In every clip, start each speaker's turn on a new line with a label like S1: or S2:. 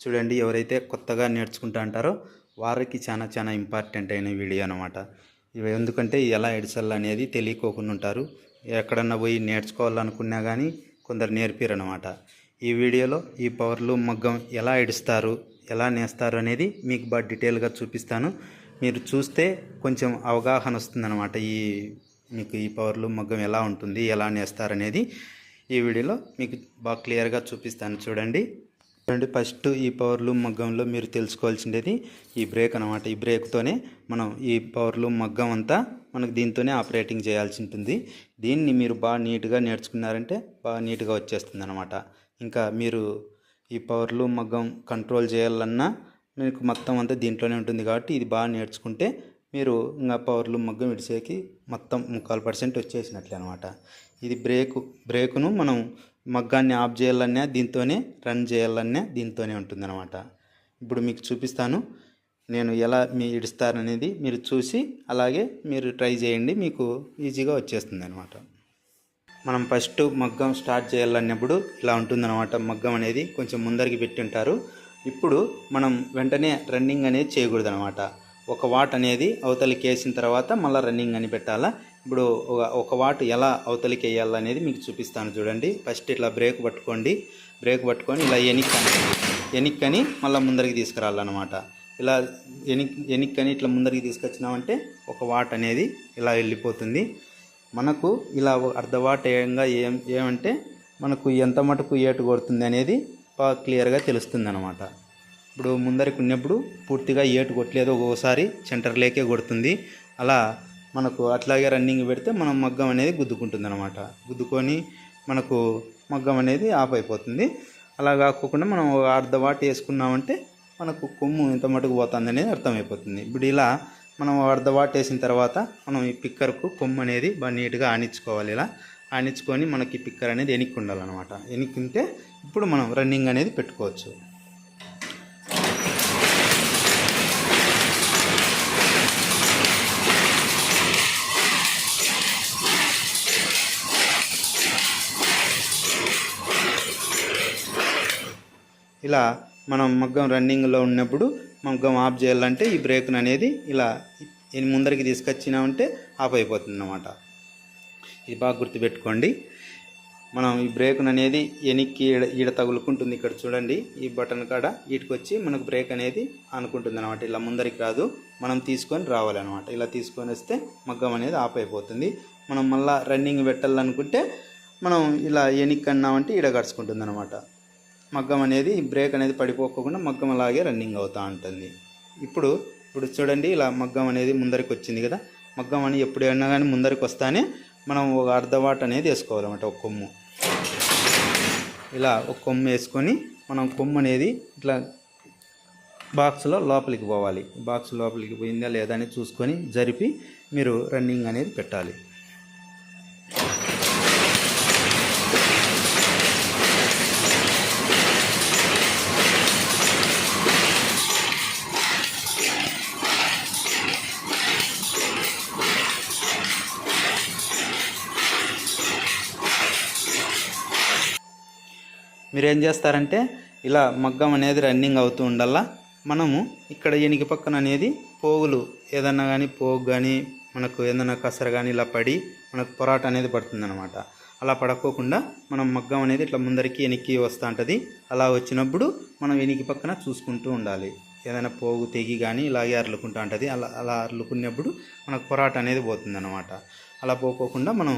S1: చూడండి ఎవరైతే కొత్తగా నేర్చుకుంటా అంటారో వారికి చాలా చాలా ఇంపార్టెంట్ అయిన వీడియో అనమాట ఇవి ఎందుకంటే ఎలా ఎడిసల్ అనేది తెలియకోకుండా ఉంటారు. ఎక్కడన్నా పోయి నేర్చుకోవాలనుకున్నా కానీ కొందరు నేర్పిరు అనమాట ఈ వీడియోలో ఈ పవర్లు మగ్గం ఎలా ఎడుస్తారు ఎలా నేస్తారు అనేది మీకు బాగా డీటెయిల్గా చూపిస్తాను. మీరు చూస్తే కొంచెం అవగాహన వస్తుందన్నమాట ఈ మీకు ఈ పవర్లు మగ్గం ఎలా ఉంటుంది ఎలా నేస్తారనేది ఈ వీడియోలో మీకు బాగా క్లియర్గా చూపిస్తాను చూడండి. చూడండి ఫస్ట్ ఈ పవర్లు మగ్గంలో మీరు తెలుసుకోవాల్సిండేది ఈ బ్రేక్ అనమాట ఈ బ్రేక్తోనే మనం ఈ పవర్లు మగ్గం అంతా మనకు దీంతోనే ఆపరేటింగ్ చేయాల్సి ఉంటుంది దీన్ని మీరు బాగా నీట్గా నేర్చుకున్నారంటే బాగా నీట్గా వచ్చేస్తుంది అనమాట ఇంకా మీరు ఈ పవర్లు మగ్గం కంట్రోల్ చేయాలన్నా మీకు మొత్తం అంతా దీంట్లోనే ఉంటుంది కాబట్టి ఇది బాగా నేర్చుకుంటే మీరు ఇంకా పవర్లు మగ్గం విడిసేకి మొత్తం ముక్కాలు పర్సెంట్ వచ్చేసినట్లే అనమాట ఇది బ్రేకు బ్రేకును మనం మగ్గాన్ని ఆఫ్ చేయాలన్నా దీంతోనే రన్ చేయాలన్నా దీంతోనే ఉంటుందన్నమాట. ఇప్పుడు మీకు చూపిస్తాను. నేను ఎలా మీ ఇడుస్తారనేది మీరు చూసి అలాగే మీరు ట్రై చేయండి. మీకు ఈజీగా వచ్చేస్తుంది అనమాట మనం ఫస్ట్ మగ్గం స్టార్ట్ చేయాలన్నప్పుడు ఇలా ఉంటుందన్నమాట. మగ్గం అనేది కొంచెం ముందరికి పెట్టి ఉంటారు ఇప్పుడు మనం వెంటనే రన్నింగ్ అనేది చేయకూడదు అనమాట ఒక వాట్ అనేది అవతలికి వేసిన తర్వాత మళ్ళీ రన్నింగ్ అని పెట్టాలా? ఇప్పుడు ఒక ఒక వాట్ ఎలా అవతలికి వేయాలనేది మీకు చూపిస్తాను చూడండి. ఫస్ట్ ఇట్లా బ్రేక్ పట్టుకోండి. బ్రేక్ పట్టుకొని ఇలా ఎనిక్కని ఎనిక్కని మళ్ళీ ముందరికి తీసుకురావాలన్నమాట. ఇలా ఎనిక్ ఎనిక్కని ఇట్లా ముందరికి తీసుకొచ్చినామంటే ఒక వాట్ అనేది ఇలా వెళ్ళిపోతుంది. మనకు ఇలా అర్ధ వాట్ వేయంగా ఏం ఏమంటే మనకు ఎంత మటుకు ఏటు కొడుతుంది అనేది బాగా క్లియర్గా తెలుస్తుంది అనమాట ఇప్పుడు ముందరికి ఉన్నప్పుడు పూర్తిగా ఏటు కొట్టలేదు ఒక్కోసారి సెంటర్లేకే కొడుతుంది. అలా మనకు అట్లాగే రన్నింగ్ పెడితే మనం మగ్గం అనేది గుద్దుకుంటుంది అనమాట గుద్దుకొని మనకు మగ్గం అనేది ఆఫ్ అయిపోతుంది. అలా కాకుండా మనం ఒక అర్ధ వాట్ వేసుకున్నామంటే మనకు కొమ్ము ఇంత మటుకు పోతుంది అనేది అర్థమైపోతుంది. ఇప్పుడు ఇలా మనం అర్ధ వాట్ వేసిన తర్వాత మనం ఈ పిక్కర్కు కొమ్ము అనేది బాగా నీట్గా ఆనించుకోవాలి ఇలా ఆనించుకొని మనకి పిక్కర్ అనేది ఎనిక్కి ఉండాలన్నమాట ఎనిక్కుంటే ఇప్పుడు మనం రన్నింగ్ అనేది పెట్టుకోవచ్చు. ఇలా మనం మగ్గం రన్నింగ్లో ఉన్నప్పుడు మగ్గం ఆఫ్ చేయాలంటే ఈ బ్రేక్ను అనేది ఇలా ముందరికి తీసుకొచ్చినామంటే ఆఫ్ అయిపోతుంది అన్నమాట ఇది బాగా గుర్తుపెట్టుకోండి. మనం ఈ బ్రేక్ను అనేది ఎనిక్కి ఈడ ఈడ తగులుకుంటుంది. ఇక్కడ చూడండి ఈ బటన్ కాడ వీటికొచ్చి మనకు బ్రేక్ అనేది అనుకుంటుంది అనమాట ఇలా ముందరికి రాదు మనం తీసుకొని రావాలన్నమాట. ఇలా తీసుకొని వస్తే మగ్గం అనేది ఆఫ్ అయిపోతుంది. మనం మళ్ళీ రన్నింగ్ పెట్టాలనుకుంటే మనం ఇలా ఎనిక్కి అన్నామంటే ఈడ గడుచుకుంటుంది అనమాట మగ్గం అనేది బ్రేక్ అనేది పడిపోకుండా మగ్గం అలాగే రన్నింగ్ అవుతూ ఉంటుంది. ఇప్పుడు ఇప్పుడు చూడండి ఇలా మగ్గం అనేది ముందరికి వచ్చింది కదా? మగ్గం అని ఎప్పుడైనా కానీ ముందరికి వస్తానే మనం ఒక అర్ధ వాట్ అనేది వేసుకోవాలన్నమాట ఒక కొమ్ము. ఇలా ఒక కొమ్ము వేసుకొని మనం కొమ్ము అనేది ఇట్లా బాక్స్లో లోపలికి పోవాలి. బాక్స్ లోపలికి పోయిందా లేదా అని చూసుకొని జరిపి మీరు రన్నింగ్ అనేది పెట్టాలి. మీరు ఏం చేస్తారంటే ఇలా మగ్గం అనేది రన్నింగ్ అవుతూ ఉండాలా మనము ఇక్కడ ఎనికి పక్కన అనేది పోగులు ఏదన్నా కానీ పోగు కానీ మనకు ఏదైనా కసర కానీ ఇలా పడి మనకు పొరాట అనేది పడుతుందనమాట అలా పడకోకుండా మనం మగ్గం అనేది ఇట్లా ముందరికి వెనక్కి వస్తూ ఉంటుంది. అలా వచ్చినప్పుడు మనం వెనక్కి పక్కన చూసుకుంటూ ఉండాలి. ఏదైనా పోగు తెగి కానీ ఇలాగే అర్లుకుంటూ ఉంటుంది. అలా అలా అర్లుకున్నప్పుడు మనకు పొరాట అనేది పోతుందన్నమాట. అలా పోకోకుండా మనం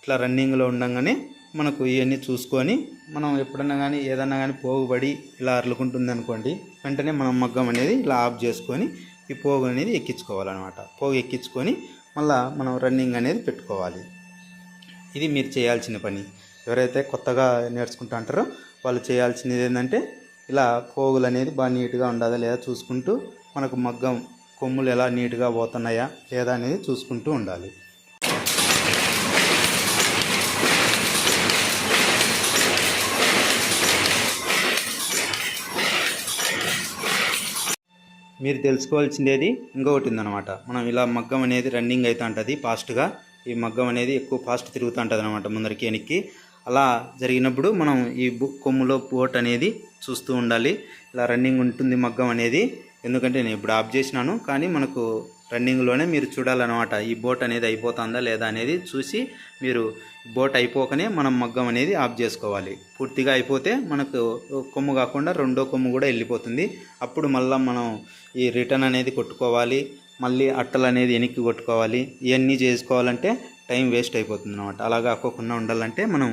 S1: ఇట్లా రన్నింగ్లో ఉండగానే మనకు ఇవన్నీ చూసుకొని మనం ఎప్పుడన్నా కానీ ఏదన్నా కానీ పోగుబడి ఇలా అర్లుకుంటుంది అనుకోండి వెంటనే మనం మగ్గం అనేది ఇలా ఆఫ్ చేసుకొని ఈ పోగు అనేది ఎక్కించుకోవాలన్నమాట. పోగు ఎక్కించుకొని మళ్ళీ మనం రన్నింగ్ అనేది పెట్టుకోవాలి. ఇది మీరు చేయాల్సిన పని. ఎవరైతే కొత్తగా నేర్చుకుంటూ అంటారో వాళ్ళు చేయాల్సినది ఏంటంటే ఇలా పోగులు అనేది బాగా నీట్గా ఉండాలా లేదా చూసుకుంటూ మనకు మగ్గం కొమ్ములు ఎలా నీట్గా పోతున్నాయా లేదా అనేది చూసుకుంటూ ఉండాలి. మీరు తెలుసుకోవాల్సిందేది ఇంకొకటి ఉందన్నమాట. మనం ఇలా మగ్గం అనేది రన్నింగ్ అవుతూ ఉంటుంది ఫాస్ట్గా ఈ మగ్గం అనేది ఎక్కువ ఫాస్ట్ తిరుగుతూ ఉంటుంది అనమాట ముందరికి వెనక్కి. అలా జరిగినప్పుడు మనం ఈ బుక్ కొమ్ములో బోట్ అనేది చూస్తూ ఉండాలి. ఇలా రన్నింగ్ ఉంటుంది మగ్గం అనేది. ఎందుకంటే నేను ఇప్పుడు ఆఫ్ చేసినాను కానీ మనకు రన్నింగ్లోనే మీరు చూడాలన్నమాట. ఈ బోట్ అనేది అయిపోతుందా లేదా అనేది చూసి మీరు బోట్ అయిపోకనే మనం మగ్గం అనేది ఆఫ్ చేసుకోవాలి. పూర్తిగా అయిపోతే మనకు కొమ్ము కాకుండా రెండో కొమ్ము కూడా వెళ్ళిపోతుంది. అప్పుడు మళ్ళీ మనం ఈ రిటర్న్ అనేది కొట్టుకోవాలి. మళ్ళీ అట్టలు అనేది వెనక్కి కొట్టుకోవాలి. ఇవన్నీ చేసుకోవాలంటే టైం వేస్ట్ అయిపోతుంది అనమాట అలా కాకోకుండా ఉండాలంటే మనం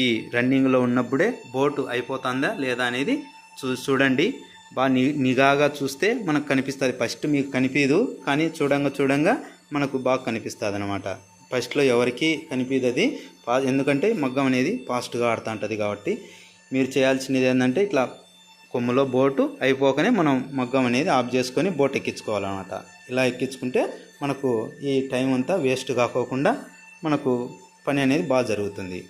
S1: ఈ రన్నింగ్లో ఉన్నప్పుడే బోటు అయిపోతుందా లేదా అనేది చూ చూడండి. బాగా ని నిఘాగా చూస్తే మనకు కనిపిస్తుంది. ఫస్ట్ మీకు కనిపించదు కానీ చూడంగా చూడంగా మనకు బాగా కనిపిస్తుంది అనమాట ఫస్ట్లో ఎవరికి కనిపించదు అది ఎందుకంటే మగ్గం అనేది ఫాస్ట్గా ఆడుతూ ఉంటుంది కాబట్టి. మీరు చేయాల్సినది ఏంటంటే ఇట్లా కొమ్ములో బోటు అయిపోకనే మనం మగ్గం అనేది ఆఫ్ చేసుకొని బోట్ ఎక్కించుకోవాలన్నమాట. ఇలా ఎక్కించుకుంటే మనకు ఈ టైం అంతా వేస్ట్ కాకోకుండా మనకు పని అనేది బాగా జరుగుతుంది.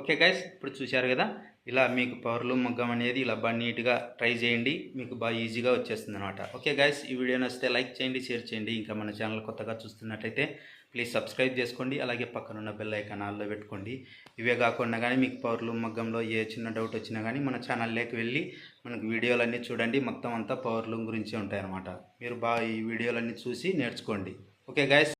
S1: ఓకే గైస్ ఇప్పుడు చూశారు కదా? ఇలా మీకు పవర్లు మగ్గం అనేది ఇలా బాగా నీట్గా ట్రై చేయండి. మీకు బాగా ఈజీగా వచ్చేస్తుంది అనమాట ఓకే గైస్ ఈ వీడియో నచ్చితే లైక్ చేయండి షేర్ చేయండి. ఇంకా మన ఛానల్ కొత్తగా చూస్తున్నట్టయితే ప్లీజ్ సబ్స్క్రైబ్ చేసుకోండి. అలాగే పక్కనున్న బెల్ ఐకాన్ ఆల్లో పెట్టుకోండి. ఇవే కాకుండా కానీ మీకు పవర్లు మగ్గంలో ఏ చిన్న డౌట్ వచ్చినా కానీ మన ఛానల్లోకి వెళ్ళి మనకు వీడియోలన్నీ చూడండి. మొత్తం అంతా పవర్లు గురించే ఉంటాయన్నమాట. మీరు బాగా ఈ వీడియోలన్నీ చూసి నేర్చుకోండి. Okay guys